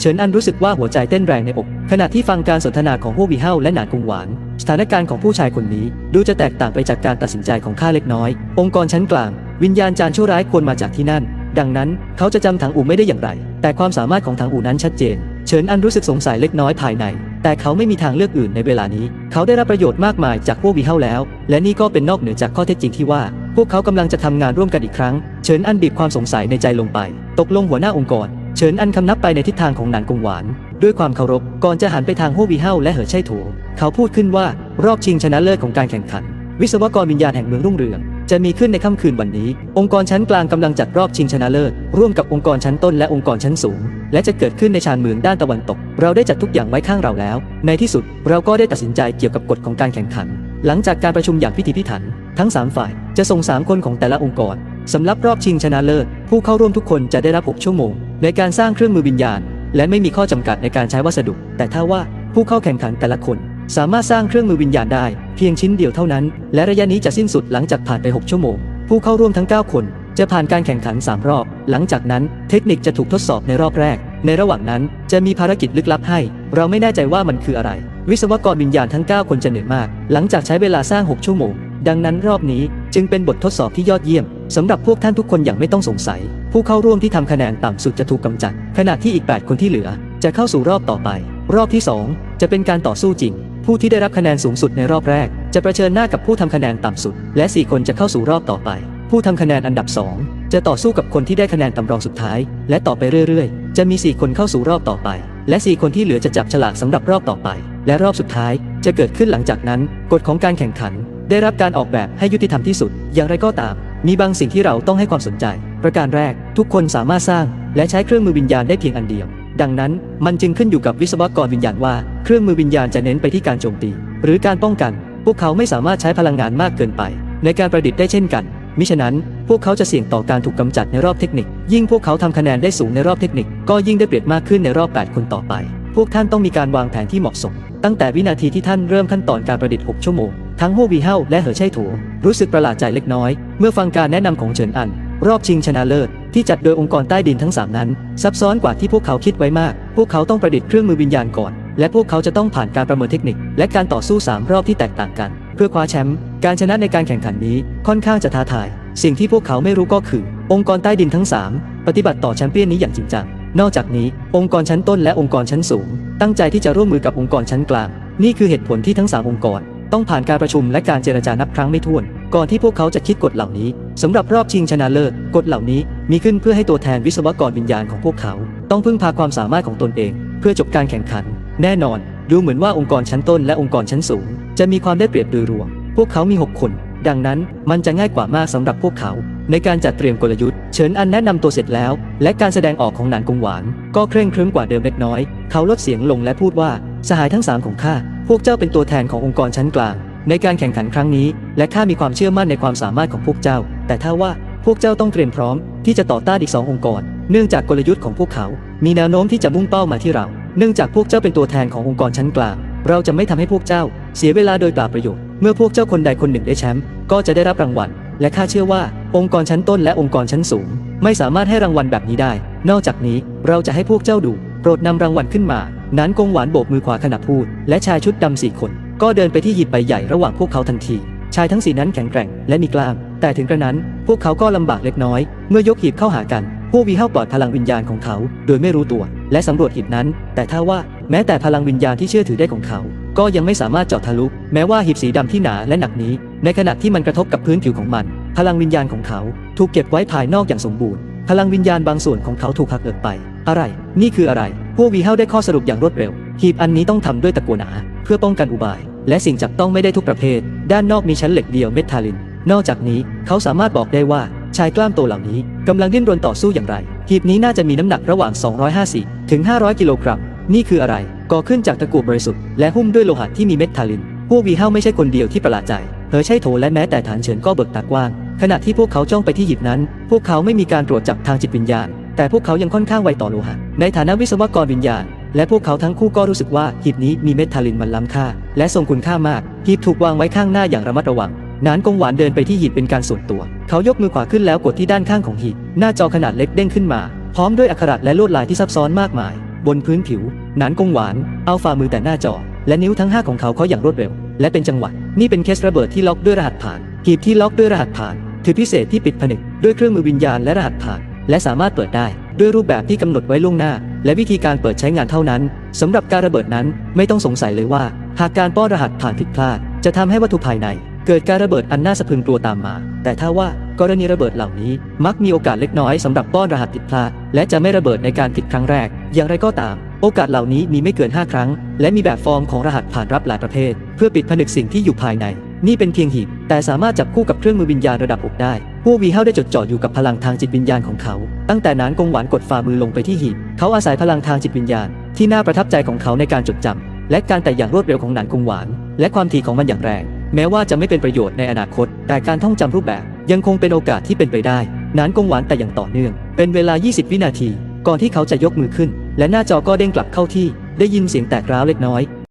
เฉินอันรู้สึกว่าหัวใจเต้นแรงในอก ขณะที่ฟังการสนทนาของพวกวีเฮาและหนานกงหวาน สถานการณ์ของผู้ชายคนนี้ ดูจะแตกต่างไปจากการตัดสินใจของข้าเล็กน้อย องค์กรชั้นกลาง วิญญาณจาร์ชั่วร้ายควรมาจากที่นั่น ดังนั้นเขาจะจำถังอูไม่ได้อย่างไร แต่ความสามารถของถังอูนั้นชัดเจน เฉินอันรู้สึกสงสัยเล็กน้อยภายใน แต่เขาไม่มีทางเลือกอื่นในเวลานี้ เขาได้รับประโยชน์มากมายจากพวกวีเฮาแล้ว และนี่ก็เป็นนอกเหนือจากข้อเท็จจริงที่ว่า พวกเขากำลังจะทำงานร่วมกันอีกครั้ง เฉินอันบีบความสงสัยในใจลงไป ตกลงหัวหน้าองค์กร เฉินอันคำนับไปในทิศทางของหนานกงหวาน ด้วยความเคารพก่อนจะหันไปทางฮววีเฮาและเหอไช่โถเขาพูดขึ้นว่ารอบชิงชนะเลิศของการแข่งขัน วิศวกรวิญญาณแห่งเมืองรุ่งเรือง จะมีขึ้นในค่ำคืนวันนี้ องค์กรชั้นกลางกำลังจัดรอบชิงชนะเลิศร่วมกับองค์กรชั้นต้นและองค์กรชั้นสูง และจะเกิดขึ้นในชานเมืองด้านตะวันตก เราได้จัดทุกอย่างไว้ข้างเราแล้ว ในที่สุดเราก็ได้ตัดสินใจเกี่ยวกับกฎของการแข่งขัน หลังจากการประชุมอย่างพิถีพิถัน ทั้ง 3 ฝ่ายจะส่ง3คนของแต่ละองค์กรสำหรับรอบชิงชนะเลิศผู้เข้าร่วมทุกคนจะได้รับ6ชั่วโมง ในการสร้างเครื่องมือวิญญาณ และไม่มีข้อจำกัดในการใช้วัสดุ แต่ถ้าว่าผู้เข้าแข่งขันแต่ละคน สามารถสร้างเครื่องมือวิญญาณได้ เพียงชิ้นเดียวเท่านั้น และระยะนี้จะสิ้นสุดหลังจากผ่านไป 6 ชั่วโมง ผู้เข้าร่วมทั้ง 9 คน จะผ่านการแข่งขัน 3 รอบ หลังจากนั้นเทคนิคจะถูกทดสอบในรอบแรก ในระหว่างนั้นจะมีภารกิจลึกลับให้ เราไม่แน่ใจว่ามันคืออะไร วิศวกรวิญญาณทั้ง 9 คนจะเหนื่อยมาก หลังจากใช้เวลาสร้าง 6 ชั่วโมง ดังนั้นรอบนี้จึงเป็นบททดสอบที่ยอดเยี่ยม สำหรับพวกท่านทุกคนอย่างไม่ต้องสงสัย ผู้เข้าร่วมที่ทำคะแนนต่ำสุดจะถูกกำจัด ขณะที่อีก 8 คนที่เหลือ จะเข้าสู่รอบต่อไป รอบที่ 2 จะเป็นการต่อสู้จริง ผู้ที่ได้รับคะแนนสูงสุดในรอบแรก จะเผชิญหน้ากับผู้ทำคะแนนต่ำสุด และ 4 คนจะเข้าสู่รอบต่อไป ผู้ทำคะแนนอันดับ 2 จะต่อสู้กับคนที่ได้คะแนนต่ำรองสุดท้าย และต่อไปเรื่อยๆ จะมี 4 คนเข้าสู่รอบต่อไปและ 4 คนที่เหลือจะจับฉลากสำหรับรอบต่อไป และรอบสุดท้ายจะเกิดขึ้นหลังจากนั้น กฎของการแข่งขัน ได้รับการออกแบบให้ยุติธรรมที่สุด อย่างไรก็ตาม มีบางสิ่งที่เราต้องให้ความสนใจ ประการแรก ทุกคนสามารถสร้าง และใช้เครื่องมือวิญญาณได้เพียงอันเดียว ดังนั้น มันจึงขึ้นอยู่กับวิศวกรวิญญาณว่า เครื่องมือวิญญาณจะเน้นไปที่การโจมตี หรือการป้องกัน พวกเขาไม่สามารถใช้พลังงานมากเกินไป ในการประดิษฐ์ได้เช่นกัน มิฉะนั้น พวกเขาจะเสี่ยงต่อการถูกกำจัดในรอบเทคนิค ยิ่งพวกเขาทำคะแนนได้สูงในรอบเทคนิค ก็ยิ่งได้เปรียบมากขึ้นในรอบ 8 คนต่อไป พวกท่านต้องมีการวางแผนที่เหมาะสม ตั้งแต่วินาทีที่ท่านเริ่มขั้นตอนการประดิษฐ์ 6 ชั่วโมง ทั้งโฮวีเฮาและเหอไช่ถู รู้สึกประหลาดใจเล็กน้อย เมื่อฟังการแนะนำของเฉินอัน รอบชิงชนะเลิศที่จัดโดยองค์กรใต้ดินทั้ง 3 นั้น ซับซ้อนกว่าที่พวกเขาคิดไว้มาก พวกเขาต้องประดิษฐ์เครื่องมือวิญญาณก่อน และพวกเขาจะต้องผ่านการประเมินเทคนิค และการต่อสู้ 3 รอบที่แตกต่างกัน เพื่อคว้าแชมป์การชนะในการแข่งขันนี้ค่อนข้างจะท้าทาย สิ่งที่พวกเขาไม่รู้ก็คือ องค์กรใต้ดินทั้ง 3 ปฏิบัติต่อแชมเปี้ยนนี้อย่างจริงจังนอกจากนี้ องค์กรชั้นต้นและองค์กรชั้นสูง ตั้งใจที่จะร่วมมือกับองค์กรชั้นกลาง นี่คือเหตุผลที่ทั้ง 3 องค์กร ต้องผ่านการประชุมและการเจรจานับครั้งไม่ถ้วน ก่อนที่พวกเขาจะคิดกฎเหล่านี้สำหรับรอบชิงชนะเลิศกฎเหล่านี้มีขึ้นเพื่อให้ตัวแทนวิศวกรวิญญาณของพวกเขา ต้องพึ่งพาความสามารถของตนเอง เพื่อจบการแข่งขัน แน่นอน ดูเหมือนว่าองค์กรชั้นต้นและองค์กรชั้นสูง จะมีความได้เปรียบโดยรวม พวกเขามี 6 คน ดังนั้นมันจะง่ายกว่ามากสำหรับพวกเขา ในการจัดเตรียมกลยุทธ์ เฉินอันแนะนำตัวเสร็จแล้ว และการแสดงออกของหนานกงหวาน ก็เคร่งครึ้มกว่าเดิมเล็กน้อย เขาลดเสียงลงและพูดว่าสหายทั้งสามของข้า พวกเจ้าเป็นตัวแทนขององค์กรชั้นกลาง ในการแข่งขันครั้งนี้ และข้ามีความเชื่อมั่นในความสามารถของพวกเจ้า แต่ถ้าว่าพวกเจ้าต้องเตรียมพร้อมที่จะต่อต้านอีกสององค์กร เนื่องจากกลยุทธ์ของพวกเขา มีแนวโน้มที่จะมุ่งเป้ามาที่เรา เนื่องจากพวกเจ้าเป็นตัวแทนขององค์กรชั้นกลาง เราจะไม่ทำให้พวกเจ้า เสียเวลาโดยเปล่าประโยชน์ เมื่อพวกเจ้าคนใดคนหนึ่งได้แชมป์ ก็จะได้รับรางวัล และข้าเชื่อว่า องค์กรชั้นต้นและองค์กรชั้นสูง ไม่สามารถให้รางวัลแบบนี้ได้ นอกจากนี้เราจะให้พวกเจ้าดู โปรดนำรางวัลขึ้นมา นั้นกงหวานโบกมือขวาขณะพูด และชายชุดดำสี่คน ก็เดินไปที่หีบใบใหญ่ระหว่างพวกเขาทันที ชายทั้งสี่นั้นแข็งแกร่งและมีกล้าม แต่ถึงกระนั้น พวกเขาก็ลำบากเล็กน้อย เมื่อยกหีบเข้าหากัน พวกวีเฮาปลอดพลังวิญญาณของเขา โดยไม่รู้ตัว และสำรวจหีบนั้น แต่ถ้าว่าแม้แต่พลังวิญญาณที่เชื่อถือได้ของเขา ก็ยังไม่สามารถเจาะทะลุ แม้ว่าหีบสีดำที่หนาและหนักนี้ ในขณะที่มันกระทบกับพื้นผิวของมัน พลังวิญญาณของเขา ถูกเก็บไว้ภายนอกอย่างสมบูรณ์ พลังวิญญาณบางส่วนของเขาถูกหักเอิกไป อะไร นี่คืออะไร พวกวีเฮาได้ข้อสรุปอย่างรวดเร็ว หีบอันนี้ต้องทำด้วยตะกัวหนา เพื่อป้องกันอุบาย และสิ่งจับต้องไม่ได้ทุกประเภท ด้านนอกมีชั้นเหล็กเดียวเมทาลิน นอกจากนี้เขาสามารถบอกได้ว่าชายกล้ามโตเหล่านี้กำลังดิ้นรนต่อสู้อย่างไร หีบนี้น่าจะมีน้ำหนักระหว่าง 250 ถึง 500 กิโลกรัม นี่คืออะไร ก่อขึ้นจากตะกั่วบริสุทธิ์และหุ้มด้วยโลหะที่มีเมทาลิน พวกวีเฮาไม่ใช่คนเดียวที่ประหลาดใจเธอใช่โถและแม้แต่ฐานเฉินก็เบิกตากว้าง ขณะที่พวกเขาจ้องไปที่หีบนั้น พวกเขาไม่มีการตรวจจับทางจิตวิญญาณ แต่พวกเขายังค่อนข้างไวต่อโลหะ ในฐานะวิศวกรวิญญาณ และพวกเขาทั้งคู่ก็รู้สึกว่าหีบนี้มีเมทาลินมันล้ำค่า และทรงคุณค่ามาก หีบถูกวางไว้ข้างหน้าอย่างระมัดระวัง นานกงหวานเดินไปที่หีบเป็นการส่วนตัว เขายกมือขวาขึ้นแล้วกดที่ด้านข้างของหีบ หน้าจอขนาดเล็กเด้งขึ้นมา พร้อมด้วยอักขระและลวดลายที่ซับซ้อนมากมาย บนพื้นผิว นานกงหวาน เอาฝ่ามือแต่หน้าจอ และนิ้วทั้ง5ของเขาเขาอย่างรวดเร็ว และเป็นจังหวะ นี่เป็นเคสระเบิดที่ล็อกด้วยรหัสผ่าน หีบที่ล็อกด้วยรหัสผ่าน ถือพิเศษที่ปิดผนึกด้วยเครื่องมือวิญญาณและรหัสผ่าน และสามารถเปิดได้ ด้วยรูปแบบที่กำหนดไว้ล่วงหน้า และวิธีการเปิดใช้งานเท่านั้นสำหรับการระเบิดนั้นไม่ต้องสงสัยเลยว่า หากการป้อนรหัสผ่านผิดพลาด จะทำให้วัตถุภายใน เกิดการระเบิดอันน่าสะพรึงกลัวตามมา แต่ถ้าว่ากรณีระเบิดเหล่านี้ มักมีโอกาสเล็กน้อยสำหรับป้อนรหัสผิดพลาด และจะไม่ระเบิดในการผิดครั้งแรก อย่างไรก็ตาม โอกาสเหล่านี้มีไม่เกิน 5 ครั้ง และมีแบบฟอร์มของรหัสผ่านรับหลายประเภท เพื่อปิดผนึกสิ่งที่อยู่ภายใน นี่เป็นเพียงหีบ แต่สามารถจับคู่กับเครื่องมือวิญญาณระดับอกได้ พวกวีเฮาได้จดจ่ออยู่กับพลังทางจิตวิญญาณของเขา ตั้งแต่นานกงหวานกดฝ่ามือลงไปที่หีบ เขาอาศัยพลังทางจิตวิญญาณ ที่น่าประทับใจของเขาในการจดจำและการแต่อย่างรวดเร็วของหนานกงหวาน และความถี่ของมันอย่างแรง แม้ว่าจะไม่เป็นประโยชน์ในอนาคต แต่การท่องจำรูปแบบ ยังคงเป็นโอกาสที่เป็นไปได้นานกงหวานแต่อย่างต่อเนื่อง เป็นเวลา 20 วินาที ก่อนที่เขาจะยกมือขึ้น และหน้าจอก็เด้งกลับเข้าที่ ได้ยินเสียงแตกร้าวเล็กน้อย